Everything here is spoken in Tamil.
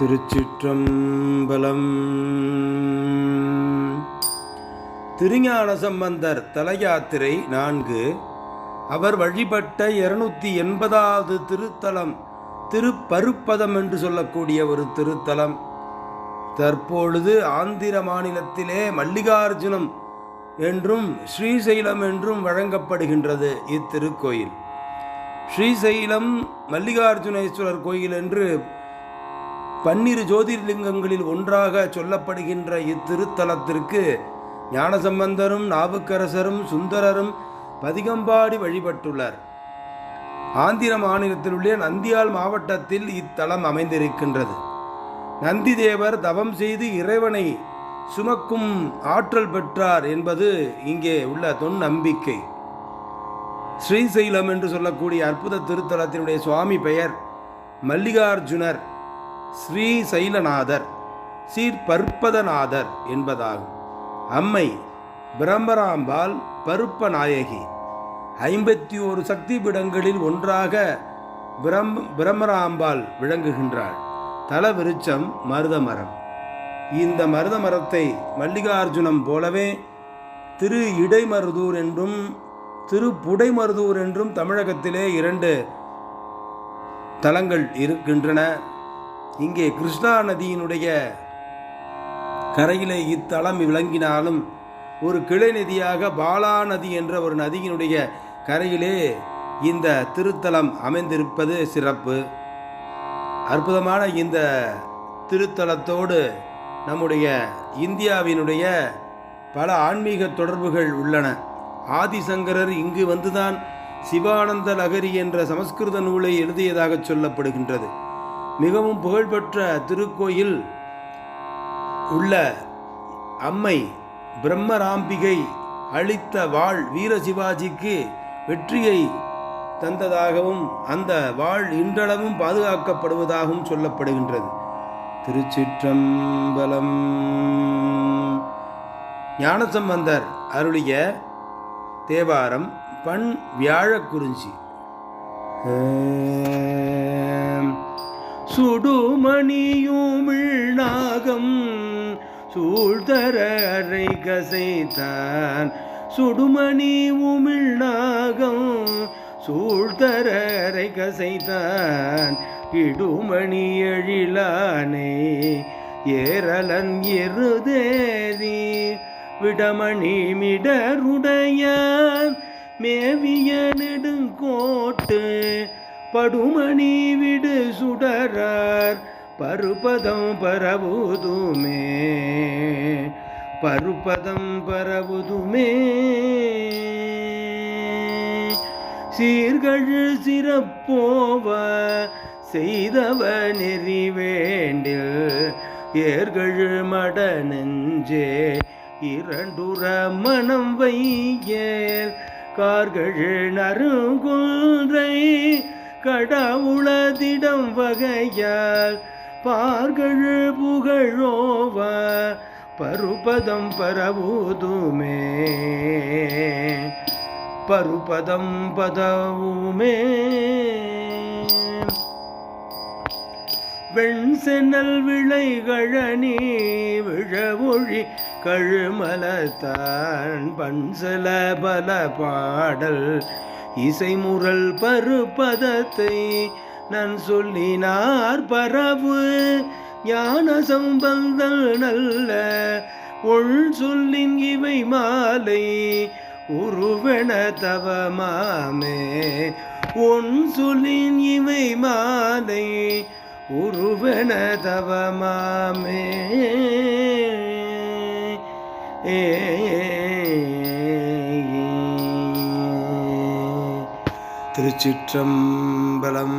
திருச்சிற்றம்பலம். திருஞான சம்பந்தர் தலயாத்திரை நான்கு. அவர் வழிபட்ட இருநூத்தி எண்பதாவது திருத்தலம் திருப்பருப்பதம் என்று சொல்லக்கூடிய ஒரு திருத்தலம். தற்பொழுது ஆந்திர மாநிலத்திலே மல்லிகார்ஜுனம் என்றும் ஸ்ரீசைலம் என்றும் வழங்கப்படுகின்றது இத்திருக்கோயில். ஸ்ரீசைலம் மல்லிகார்ஜுனேஸ்வரர் கோயில் என்று பன்னிரு ஜோதிர்லிங்கங்களில் ஒன்றாக சொல்லப்படுகின்ற இத்திருத்தலத்திற்கு ஞானசம்பந்தரும் நாவுக்கரசரும் சுந்தரரும் பதிகம்பாடி வழிபட்டுள்ளார். ஆந்திர மாநிலத்தில் உள்ள நந்தியால் மாவட்டத்தில் இத்தலம் அமைந்திருக்கின்றது. நந்தி தேவர் தவம் செய்து இறைவனை சுமக்கும் ஆற்றல் பெற்றார் என்பது இங்கே உள்ள தொன் நம்பிக்கை ஸ்ரீசைலம் என்று சொல்லக்கூடிய அற்புத திருத்தலத்தினுடைய சுவாமி பெயர் மல்லிகார்ஜுனர். ஸ்ரீ சைலநாதர் சீர்பற்பதநாதர் என்பதாகும். அம்மை பிரம்மராம்பாள் பருப்ப நாயகி ஐம்பத்தி ஒரு சக்தி பீடங்களில் ஒன்றாக பிரம் பிரம்மராம்பாள் விளங்குகின்றாள். தல விருட்சம் மருத மரம் இந்த மருத மரத்தை மல்லிகார்ஜுனம் போலவே திரு இடைமருதூர் என்றும் திரு புடைமருதூர் என்றும் தமிழகத்திலே இரண்டு தலங்கள் இருக்கின்றன. இங்கே கிருஷ்ணா நதியினுடைய கரையிலே இத்தலம் விளங்கினாலும் ஒரு கிளை நதியாக பாலா நதி என்ற ஒரு நதியினுடைய கரையிலே இந்த திருத்தலம் அமைந்திருப்பது சிறப்பு. அற்புதமான இந்த திருத்தலத்தோடு நம்முடைய இந்தியாவினுடைய பல ஆன்மீக தொடர்புகள் உள்ளன. ஆதிசங்கரர் இங்கு வந்துதான் சிவானந்த லகரி என்ற சமஸ்கிருத நூலை எழுதியதாக சொல்லப்படுகின்றது. மிகவும் புகழ்பெற்ற திருக்கோயில் உள்ள அம்மை பிரம்மராம்பிகை அளித்த வாழ் வீர சிவாஜிக்கு வெற்றியை தந்ததாகவும் அந்த வாழ் இன்றளவும் பாதுகாக்கப்படுவதாகவும் சொல்லப்படுகின்றது. திருச்சிற்றம்பலம். ஞானசம்பந்தர் அருளிய தேவாரம் பண் வியாழக்குறிஞ்சி. சுடுமணியுமிழ் நாகம் சூழ்தர அறை கசைத்தான். சுடுமணி உமிழ் நாகம் சூழ்தர அறை கசைத்தான். இடுமணி எழிலானே ஏரலன் எருதேரி விடமணி மிடருடையான். மேவிய நெடுங்கோட்டு படுமணி விடு சுடரார் பருப்பதம் பரவுதுமே. பருப்பதம் பரவுதுமே. சீர்கழு சிறப்போவ செய்தவ நெறி வேண்டில் ஏர்கழு மட நெஞ்சே இரண்டுற மனம் வையேல் கார்கள் நறுங்குன்றை கடவுளதிடம் வகையால் பார்கழு புகழோவ பருபதம் பரவுதுமே. பருபதம் பதவுமே. வெண்சென்னல் விளைகழனி விழவொழி கழுமலத்தான் பன்சல பல பாடல் இசைமுரல் பருப்பதத்தை நான் சொல்லினார் பரவு. ஞான சம்பந்தல் நல்ல உள் சொல்லின் இவை மாலை. உருவென தவமாமே உன் சொல்லின் இவை மாலை. உருவென தவமாமே ஏ திருச்சிற்றம்பலம்.